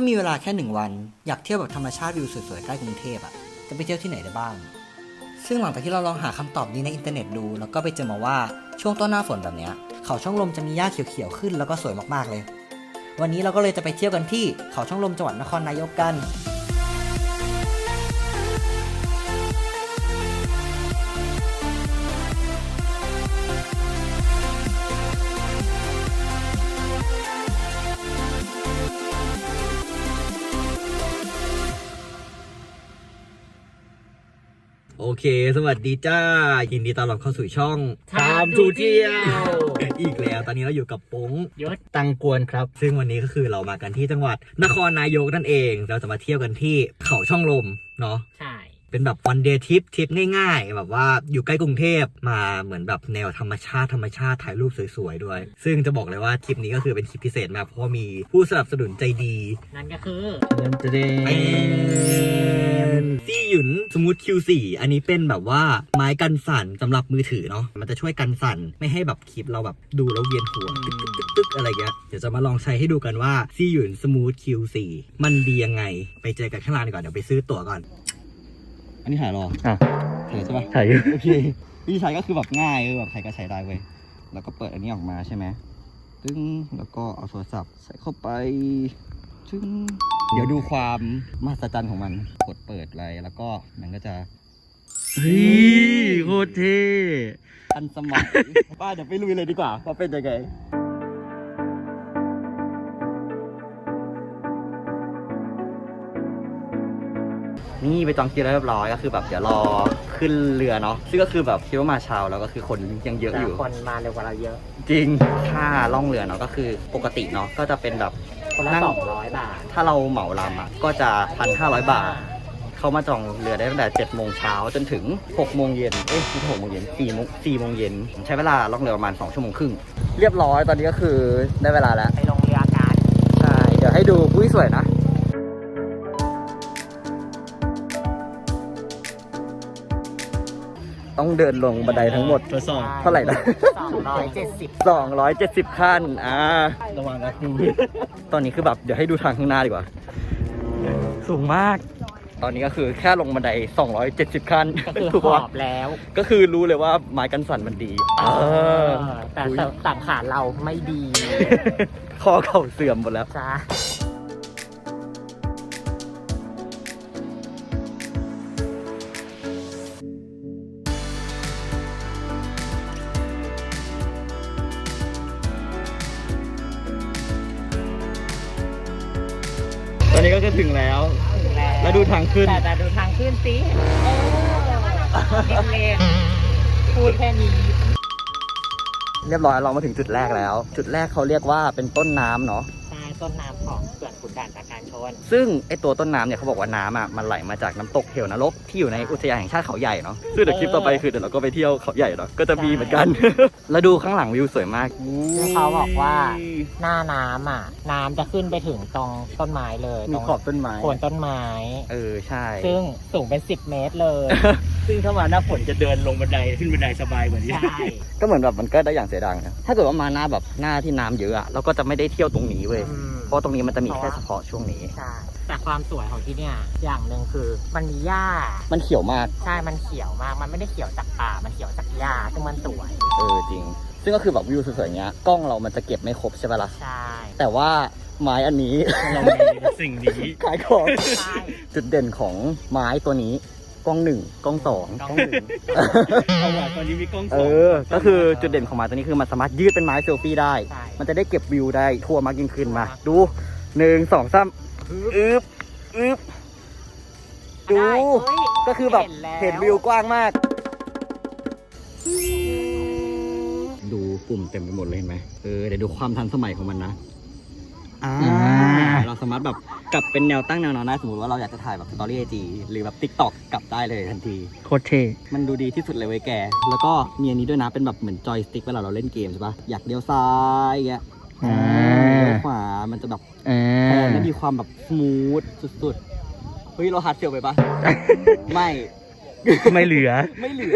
ามีเวลาแค่หนึ่งวัน อยากเที่ยวแบบธรรมชาติวิวสวยๆใกล้กรุงเทพอะจะไปเที่ยวที่ไหนได้บ้าง ซึ่งหลังจากที่เราลองหาคำตอบนี้ในอินเทอร์เน็ตดู แล้วก็ไปเจอมาว่าช่วงต้นหน้าฝนแบบเนี้ยเขาช่องลมจะมีหญ้าเขียวๆขึ้นแล้วก็สวยมากๆเลย วันนี้เราก็เลยจะไปเที่ยวกันที่เขาช่องลมจังหวัดนครนายกกัน เค สวัสดีจ้า ยินดีต้อนรับเข้าสู่ช่อง Time to เที่ยว อีกแล้ว ตอนนี้เราอยู่กับป้งยศตังกวนครับ ซึ่งวันนี้ก็คือเรามากันที่จังหวัดนครนายกนั่นเอง เราจะมาเที่ยวกันที่เขาช่องลมเนาะ ใช่ เป็นแบบวันเดย์ทริปทริปง่ายๆ แบบว่าอยู่ใกล้กรุงเทพมาเหมือนแบบแนวธรรมชาติธรรมชาติถ่ายรูปสวยๆด้วย ซึ่งจะบอกเลยว่าทริปนี้ก็คือเป็นทริปพิเศษมากเพราะว่ามีผู้สนับสนุนใจดีนั่นก็คือเดินเตรเป็นซี่หยุนสมูท Q4 อันนี้เป็นแบบว่าไม้กันสั่นสำหรับมือถือเนาะมันจะช่วยกันสั่นไม่ให้แบบคลิปเราแบบดูแล้วเวียนหัวตึ๊กตึ๊กตึ๊กตึ๊กอะไรเงี้ยเดี๋ยวจะมาลองใช้ให้ดูกันว่าซี่หยุนสมูท Q4 มันดียังไง ไปเจอกันข้างล่างดีกว่าเดี๋ยวไปซื้อตั๋วก่อนอั นนี้ถ่ายรออะถ่ายใช่ปะถ่ายอยู่โอเควิธีใช้ก็คือแบบง่ายเออแบบใครก็ใช้ได้เว้ยแล้วก็เปิดอันนี้ออกมาใช่ไหมตึ้งแล้วก็เอาโทรศัพท์ใส่เข้าไปตึ้งเดี๋ยวดูความมหัศจรรย์ของมันกดเปิดอะไรแล้วก็มันก็จะเฮ้ยโคตรเท่ทันสมัยป้าเดี๋ยวไปลุยเลยดีกว่าว่าเป็นยังไง นี่ไปจองคิวแล้วเรียบร้อยก็คือแบบเดี๋ยวรอขึ้นเรือเนาะซึ่งก็คือแบบคิดว่ามาเช้าแล้วก็คือคนยังเยอะอยู่ คนมาเร็วกว่าเราเยอะ จริงค่าล่องเรือเนาะก็คือปกติเนาะก็จะเป็นแบบคนละนั่งสองร้อยบาท ถ้าเราเหมาลำอะก็จะพันห้าร้อยบาท เข้ามาจองเรือได้ตั้งแต่เจ็ดโมงเช้าจนถึงหกโมงเย็นเอ้ยไม่ใช่หกโมงเย็นสี่โมงสี่โมงเย็นใช้เวลาล่องเรือประมาณสองชั่วโมงครึ่งเรียบร้อยตอนนี้ก็คือได้เวลาแล้ว ไปลง ต้องเดินลงบันไดทั้งหมด ทดสอบเท่าไหร่นะสองร้อยเจ็ดสิบสองร้อยเจ็ดสิบขั้น อ่า ระวังนะตอนนี้คือแบบเดี๋ยวให้ดูทางข้างหน้าดีกว่า สูงมาก ตอนนี้ก็คือแค่ลงบันได 270 ขั้นก็คือถูกหอปะบแล้วก็คือรู้เลยว่าไม้กันสั่นมันดีเออแต่อุ๊ยสังขารเราไม่ดี ข้อเข่าเสื่อมหมดแล้ว จ้า ถึงแล้ว แล้วดูทางขึ้น แต่แต่ดูทางขึ้นสิเออเล่นๆพูดแค่นี้เรียบร้อยเรามาถึงจุดแรกแล้ว จุดแรกเขาเรียกว่าเป็นต้นน้ำเนาะใต้ต้นน้ำของเขื่อนขุนด่านตะการชน ซึ่งไอตัวต้นน้ำเนี่ยเขาบอกว่าน้ำอะมันไหลมาจากน้ำตกเหวนรกที่อยู่ในอุทยานแห่งชาติเขาใหญ่เนาะซึ่งเดี๋ยวคลิปต่อไปคือเดี๋ยวเราก็ไปเที่ยวเขาใหญ่เนาะก็จะมีเหมือนกัน แล้วดูข้างหลังวิวสวยมากซึ่งเขาบอกว่าหน้าน้ำอะ น้ำจะขึ้นไปถึงตรงต้นไม้เลยมีตรงขอบต้นไม้โคนต้นไม้ เออใช่ ซึ่งสูงเป็น 10 เมตรเลย ซึ่งถ้ามาหน้าฝนจะเดินลงบันไดขึ้นบันไดสบายกว่านี้ ใช่ ก็เหมือนแบบมันก็ได้อย่างเสียดายนะถ้าเกิดว่ามาหน้าแบบหน้าที่น้ำเยอะอะเราก็จะไม่ได้เที่ยวตรงนี้เว้ย อืม เพราะตรงนี้มันจะมีแค่เฉพาะช่วงนี้ ใช่แต่ความสวยของที่เนี่ยอย่างหนึ่งคือ มันมีหญ้า มันเขียวมาก ใช่ มันเขียวมาก มันไม่ได้เขียวจากป่า มันเขียวจากหญ้า ซึ่งมันสวย เออจริง ซึ่งก็คือแบบวิวสวยๆอย่างเงี้ย กล้องเรามันจะเก็บไม่ครบใช่ปะล่ะ ใช่ แต่ว่าไม้อันนี้ เรามีสิ่งนี้ ขายของ ใช่ จุดเด่นของไม้ตัวนี้ กล้องหนึ่งกล้องสองกล้องหนึ่งเอาว่ะตอนนี้มีกล้องสเอองอ ก็คือจุดเด่นของไม้ตัวนี้คือมันสามารถยืดเป็นไม้เซลฟี่ได้ ใช่ มันจะได้เก็บวิวได้ทั่วมากยิ่งขึ้นมา ดูหนึ่งสองสามอึ๊บอึ๊บดู ได้เฮ้ยก็คือแบบแล้วเห็นวิวกว้างมาก ดูปุ่มเต็มไปหมดเลยเห็นไหมเออเดี๋ยวดูความทันสมัยของมันนะอ่า เราสามารถแบบกลับเป็นแนวตั้งแนวนอนได้สมมติว่าเราอยากจะถ่ายแบบสตอรี่ไอจีหรือแบบติ๊กต็อกกลับได้เลยทันที โคตรเท่มันดูดีที่สุดเลยเว้ยแก แล้วก็มีอันนี้ด้วยนะเป็นแบบเหมือนจอยสติ๊กเวลาเราเล่นเกมใช่ปะอยากเลี้ยวซ้ายอย่างเงี้ยอ่า เลี้ยวขวามันจะแบบอ่แพานและมีความแบบสมูทสุดๆเฮ้ยเราฮาร์ดเซลไปปะ ไม่ ไม่เหลือ ไม่เหลือ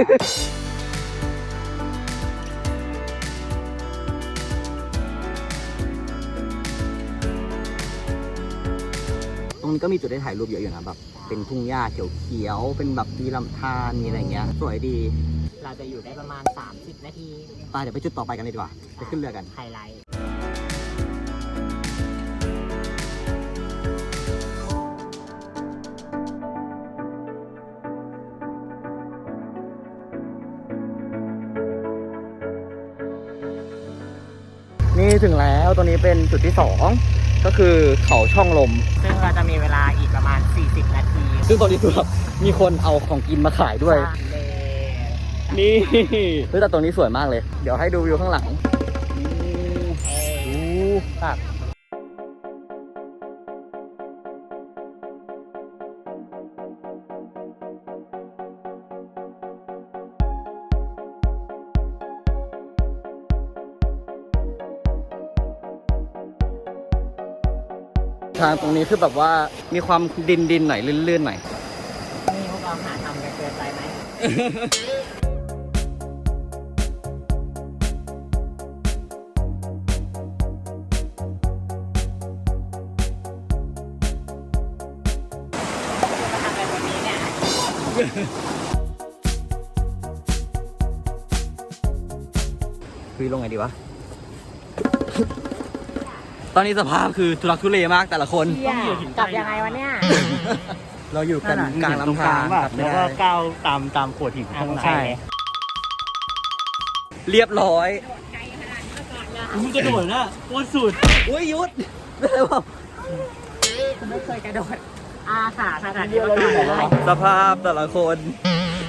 ตรงนี้ก็มีจุดให้ถ่ายรูปเยอะอยู่นะแบบเป็นทุ่งหญ้าเขียวๆเป็นแบบมีลำธารมีอะไรเงี้ย สวยดี เราจะอยู่ได้ประมาณ 30 นาทีไปเดี๋ยวไปจุดต่อไปกันเลยดีกว่าไปขึ้นเรือกันไฮไลท์นี่ถึงแล้วตรงนี้เป็นจุดที่สอง ก็คือเขาช่องลม ซึ่งเราจะมีเวลาอีกประมาณ 40 นาทีซึ่งตรงนี้คือแบบมีคนเอาของกินมาขายด้วย เลยนี่เฮ้ยแต่ตรงนี้สวยมากเลย เดี๋ยวให้ดูวิวข้างหลังเอ้ยอู้แบางตรงนี้คือแบบว่ามีความดินดินๆหน่อยลื่นๆหน่อย นี่พวกเราหาทำกันเกินไปไหมทำอะไรวันนี้เนี่ย คุยลงไงดีวะ ตอนนี้สภาพคือทุรักทุเลมากแต่ละคนเหี้ยกลับยังไงวะเนี่ย เราอยู่กันกลางลำธารป่ะกลับไม่แล้วก็ได้ก้าวตามตามโขดหินข้างในใช่ เรียบร้อยมึงกระโดดนะโคตรสุด อุ้ยหยุดไม่ได้ว่าไม่เคยกระโดด อาขาขนาดนี้มาก่อนเลยสภาพแต่ละคน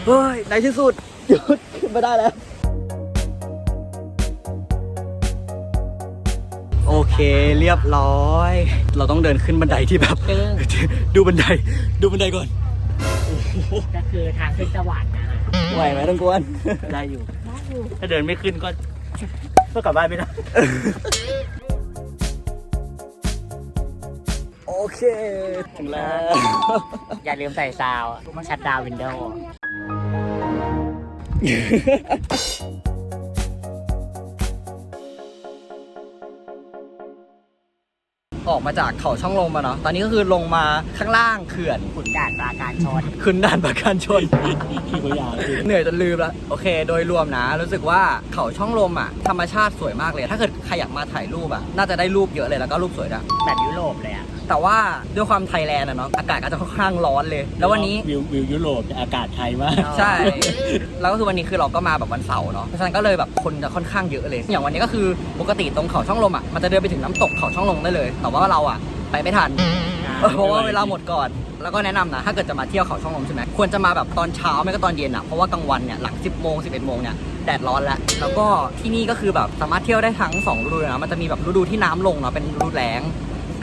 เฮ้ยในที่สุดหยุดขึ้นมาได้แล้ว อเคเรียบร้อย เราต้องเดินขึ้นบันไดที่แบบ ซึ่ง ดูบันได ดูบันไดก่อนก็คือทางขึ้นสวรรค์นะฮะไหวไหมต้องกวน ได้อยู่ ถ้าเดินไม่ขึ้นก็ ก็กลับบ้านไม่ได้โอเค ถึงแล้ว อย่าลืมใส่ซาวด์ชัดดาววินโดว์ ออกมาจากเขาช่องลมมาเนาะตอนนี้ก็คือลงมาข้างล่างเขื่อนขุนด่านปราการชนขึ้นด่านประการชนขี่ตัวยาวคือเหนื่อยจนลืมละโอเคโดยรวมนะ รู้สึกว่าเขาช่องลมอะธรรมชาติสวยมากเลย ถ้าเกิดใครอยากมาถ่ายรูปอะน่าจะได้รูปเยอะเลยแล้วก็รูปสวยด้วยแบบยุโรปเลยอะแต่ว่าด้วยความไทยแลนด์อะเนาะอากาศก็จะค่อนข้างร้อนเลย แล้ววันนี้วิววิวยุโรปแต่อากาศไทยมาก ใช่ แล้วก็คือวันนี้คือเราก็มาแบบวันเสาร์เนาะเพราะฉะนั้นก็เลยแบบคนจะค่อนข้างเยอะเลย อย่างวันนี้ก็คือปกติตรงเขาช่องลมอะมันจะเดินไปถึงน้ำตกเขาช่องลมได้เลยแต่ว่าเราอะไปไม่ทัน เพราะว่าเวลาหมดก่อน แล้วก็แนะนำนะ ถ้าเกิดจะมาเที่ยวเขาช่องลมใช่ไหมควรจะมาแบบตอนเช้าไม่ก็ตอนเย็นอะ เพราะว่ากลางวันเนี่ยหลัง 10โมง11โมงเนี่ยแดดร้อนแล้ว แล้วก็ที่นี่ก็คือแบบสามารถเที่ยวได้ทั้งสองฤดูเลยนะ มันจะมีแบบฤดูที่น้ำลงเนาะ เป็นฤดูแล้ง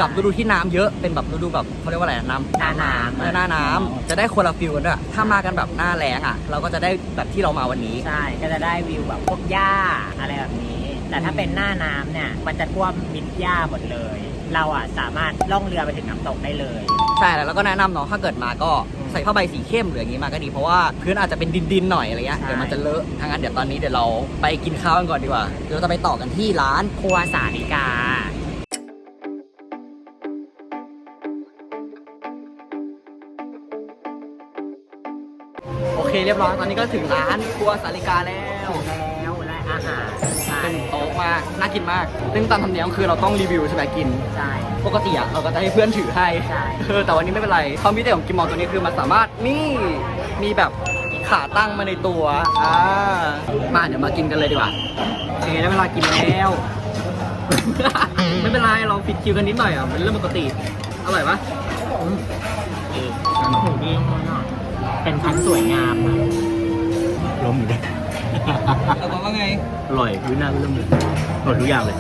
กับฤดูที่น้ำเยอะ เป็นแบบฤดูแบบเขาเรียกว่าอะไรอะน้ำ หน้าน้ำเออหน้าน้ำจะได้คนละฟิลกันด้วยถ้ามากันแบบหน้าแล้งอะ เราก็จะได้แบบที่เรามาวันนี้ ใช่ก็จะได้วิวแบบพวกหญ้าอะไรแบบนี้ แต่ถ้าเป็นหน้าน้ำเนี่ย มันจะท่วมมิดหญ้าหมดเลย เราอะสามารถล่องเรือไปถึงน้ำตกได้เลย ใช่แล้วก็แนะนำเนาะถ้าเกิดมาก็ใส่ผ้าใบสีเข้มหรืออย่างนี้มาก็ดีเพราะว่าพื้นอาจจะเป็นดินๆหน่อยอะไรเงี้ยใช่ เดี๋ยวมันจะเลอะทางนั้นเดี๋ยวตอนนี้เดี๋ยวเราไปกินข้าวกันก่อนดีกว่าเดี๋ยวเราจะไปต่อกันที่ร้าน ครัวสาริกา โอเคเรียบร้อยตอนนี้ก็ถึงร้านครัวสาลิกาแล้ว แล้วและอาหารใช่เป็นโต๊ะ มากน่ากินมาก ซึ่งตามธรรมเนียมคือเราต้องรีวิวใช่ไหมกิน ใช่ ปกติอะเราก็จะให้เพื่อนถือให้ใช่ เออแต่วันนี้ไม่เป็นไรความพิเศษของกิมมอลตัวนี้คือมันสามารถนี่มีแบบขาตั้งมาในตัวอ่ามาเดี๋ยวมากินกันเลยดีกว่าโอเคได้เวลากินแล้ว ไม่เป็นไรเราปิดคิวกันนิดหน่อยอะเป็นเรื่องปกติอร่อยปะเออหมูดีมากเป็นพันธุ์สวยงามอะล้มอยู่ด้ วยเราบอกว่าไง อร่อยวิวหน้าเริ่มเลยอร่อยทุกอย่างเลย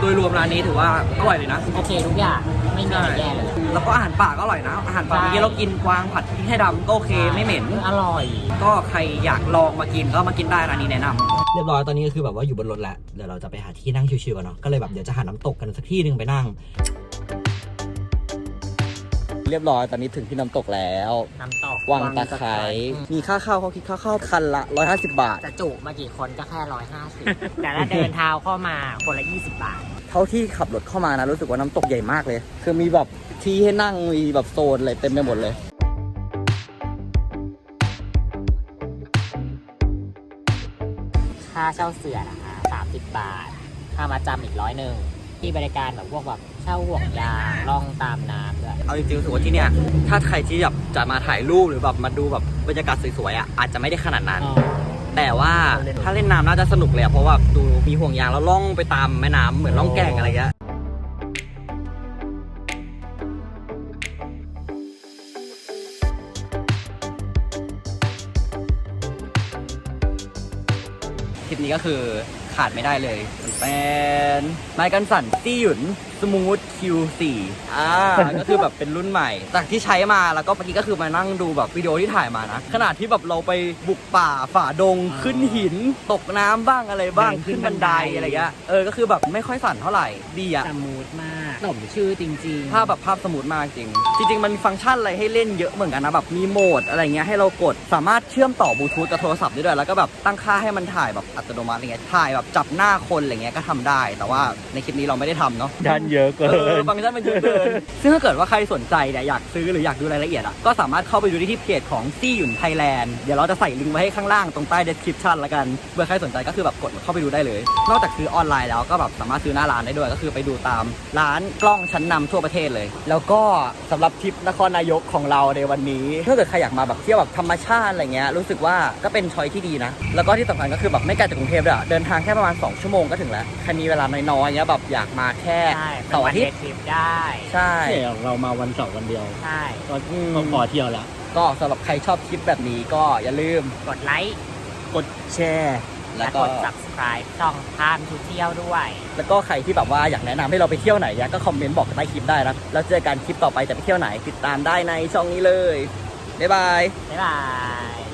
โดยรวมร้านนี้ถือว่าอร่อยเลยนะ โอเคทุกอย่างไม่มีอะไรแย่เลย แล้วก็อาหารป่าก็อร่อยนะ อาหารป่าใช่ เมื่อกี้เรากินกวางผัดพริกไทยดำก็โอเคไม่เหม็น อร่อย ก็ใครอยากลองมากินก็มากินได้ร้านนี้แนะนำเรียบร้อยตอนนี้ก็คือแบบว่าอยู่บนรถแล้วเดี๋ยวเราจะไปหาที่นั่งชิวๆกันเนาะก็เลยแบบเดี๋ยวจะหาน้ำตกกันสักที่หนึ่งไปนั่ง เรียบร้อยตอนนี้ถึงที่น้ำตกแล้วน้ำตกวังตะไคร้มีค่าเข้าเขาคิดค่าเข้าคันละ 150 บาท จะจุมากี่คนก็แค่ร้อยห้าสิบแต่ถ้าเดินเท้าเข้ามาคนละยี่สิบบาททท่าที่ขับรถเข้ามานะรู้สึกว่าน้ำตกใหญ่มากเลย คือมีแบบที่ให้นั่งมีแบบโซนอะไรเต็มไปหมดเลยค่าเช่าเสือนะคะ30 บาท ค่ามาจำอีกร้อยหนึ่งที่บริการแบบพวกแบบ เช่าห่วงยางล่องตามน้ำด้วย เอาจริงๆรู้สึกว่าที่เนี่ยถ้าใครที่แบบจะมาถ่ายรูปหรือแบบมาดูแบบบรรยากาศสวยๆอะอาจจะไม่ได้ขนาดนั้น แต่ว่าถ้าเล่นน้ำน่าจะสนุกเลยอะเพราะว่าดูมีห่วงยางแล้วล่องไปตามแม่น้ำเหมือนล่องแก่งอะไรเงี้ยคลิปนี้ก็คือขาดไม่ได้เลยเป็นไม้กันสั่นตี้หยุนสมูท Q4 อ่า ก็คือแบบเป็นรุ่นใหม่ จากที่ใช้มาแล้วก็เมื่อกี้ก็คือมานั่งดูแบบวิดีโอที่ถ่ายมานะ ขนาดที่แบบเราไปบุกป่าฝ่าดงขึ้นหิน ตกน้ำบ้างอะไรบ้างเดินขึ้ขึ้นนบันไดบันได อะไรเงี้ย เออ ก็คือแบบไม่ค่อยสั่นเท่าไหร่ ดีอะสมูทมากสมชื่อจริงๆ ภาพแบบภาพสมูทมากจริง จริง ๆ มันมีฟังก์ชันอะไรให้เล่นเยอะเหมือนกันนะ แบบมีโหมดอะไรเงี้ยให้เรากด สามารถเชื่อมต่อบลูทูธกับโทรศัพท์ได้ด้วย แล้วก็แบบตั้งค่าให้มันถ่ายแบบอัตโนมัติอะไรเงี้ย ถ่ายแบบจับหน้าคนอะไรเงี้ยก็ทำได้ แต่ว่าในคลิปนี้เราไม่ได้ทำเนาะด้านเยอะเกิเออนฟังก์ชันมันเยอะเกิน ซึ่งถ้าเกิดว่าใครสนใจเนี่ยอยากซื้อหรืออยากดูรายละเอียดอะ ก็สามารถเข้าไปดูได้ที่เพจของซี่หยุนไทยแลนด์ เดี๋ยวเราจะใส่ลิงก์ไว้ให้ข้างล่างตรงใต้ description ละกันเผื่อใครสนใจก็คือแบบกดเข้าไปดูได้เลย นอกจากซื้อออนไลน์แล้วก็แบบสามารถซื้อหน้าร้านได้ด้วย ก็คือไปดูตามร้านกล้องชั้นนำทั่วประเทศเลย แล้วก็สำหรับทริปนครนายกของเราในวันนี้ถ้าเกิดใครอยากมาแบบเที่ยวแบบธรรมชาติอะไรเงี้ยรู้สึกว่าก็เป็นช้อยที่ดีนะ แล้วก็ที่สำคัญก็คือแบบไม่ไกลจากกรุงเทพด้วยอะเดินทางแค่ประมาณ 2 ชั่วโมงก็ถึงแล้วใครมีเวลาน้อยๆเงี้ยแบบอยากมาแค่ใช่เป็นเสาร์วัอานทิตเดย์ททริปได้ ใช่เนี่ยเรามาวันเสาร์วันเดียวใช่ ก็อืมก็พอเที่ยวแล้ว ก็สำหรับใครชอบคลิปแบบนี้ก็อย่าลืม กดไลค์กดแชร์และแล้วกก็ ด subscribe ช่องพามทุเที่ยวด้วย แล้วก็ใครที่แบบว่าอยากแนะนำให้เราไปเที่ยวไหนเนี่ยก็คอมเมนต์บอกใต้คลิปได้นะ แล้วเจอกันคลิปต่อไปจะไปเที่ยวไหนติดตามได้ในช่องนี้เลย บ๊ายบาย บ๊ายบาย